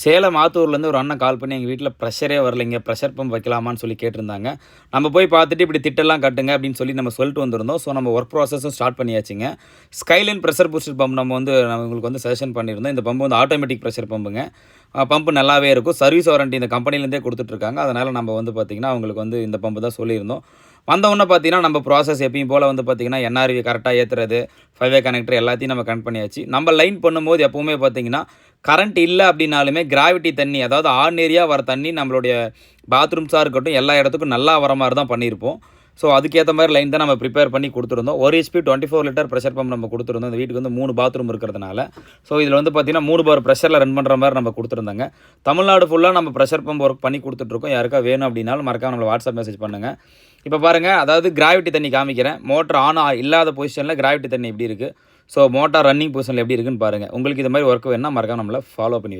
சேலம் ஆத்தூர்லேருந்து ஒரு அண்ணன் கால் பண்ணி எங்கள் வீட்டில் ப்ரெஷரே வரலைங்க ப்ரெஷர் பம்ப் வைக்கலாமான்னு சொல்லி கேட்டிருந்தாங்க. நம்ம போய் பார்த்துட்டு இப்படி திட்டெல்லாம் கட்டுங்க அப்படின்னு சொல்லி நம்ம சொல்லிட்டு வந்திருந்தோம். ஸோ நம்ம ஒர்க் ப்ராசஸும் ஸ்டார்ட் பண்ணியாச்சுங்க. ஸ்கைலைன் ப்ரெஷர் பூஸ்டர் பம்ப் நம்ம வந்து நம்ம உங்களுக்கு வந்து சஜஷன் பண்ணியிருந்தோம். இந்த பம்பு வந்து ஆட்டோமேட்டிக் ப்ரெஷர் பம்புங்க பம்பு நல்லாவே இருக்கும். சர்வீஸ் வாரண்டி இந்த கம்பெனிலேருந்தே கொடுத்துட்ருக்காங்க. அதனால் நம்ம வந்து பார்த்திங்கன்னா அவங்களுக்கு வந்து இந்த பம்பு தான் சொல்லியிருந்தோம். வந்தவுடனே பார்த்தீங்கன்னா நம்ம ப்ராசஸ் எப்பயும் போல் வந்து பார்த்திங்கன்னா என்ஆர்வி கரெக்டாக ஏற்றுறது ஃபைவ் வே கனெக்டர் எல்லாத்தையும் நம்ம கனெக்ட் பண்ணியாச்சு. நம்ம லைன் பண்ணும்போது எப்போவுமே பார்த்தீங்கன்னா கரண்ட் இல்லை அப்படின்னாலுமே கிராவிட்டி தண்ணி அதாவது ஆர்டினரியாக வர தண்ணி நம்மளுடைய பாத்ரூம்ஸாக இருக்கட்டும் எல்லா இடத்துக்கும் நல்லா வர மாதிரி தான் பண்ணியிருப்போம். ஸோ அதுக்கேற்ற மாதிரி லைன் தான் நம்ம ப்ரிப்பேர் பண்ணி கொடுத்துருந்தோம். ஒரு HP twenty four litre pressure pump நம்ம கொடுத்துருந்தோம். இந்த வீட்டுக்கு வந்து மூணு பாத்ரூம் இருக்கிறதுனால. ஸோ இதில் வந்து பார்த்திங்கன்னா மூணு பார் ப்ரெஷரில் ரன் பண்ணுற மாதிரி நம்ம கொடுத்துருந்தாங்க. தமிழ்நாடு ஃபுல்லாக நம்ம ப்ரெஷர் பம்ப் ஒர்க் பண்ணி கொடுத்துட்ருக்கோம். யாருக்கா வேணும் அப்படின்னாலும் மறக்காம நம்மளை வாட்ஸ்அப் மெசேஜ் பண்ணுங்கள் இப்போ பாருங்கள் அதாவது கிராவிட்டி தண்ணி காமிக்கிறேன். மோட்டர் ஆன் இல்லாத பொசிஷனில் கிராவிட்டி தண்ணி எப்படி இருக்குது ஸோ மோட்டார் ரன்னிங் பொசிஷனில் எப்படி இருக்குன்னு பாருங்கள் உங்களுக்கு இது மாதிரி ஒர்க் வேணுன்னா மறக்காம நம்மளை ஃபாலோ பண்ணி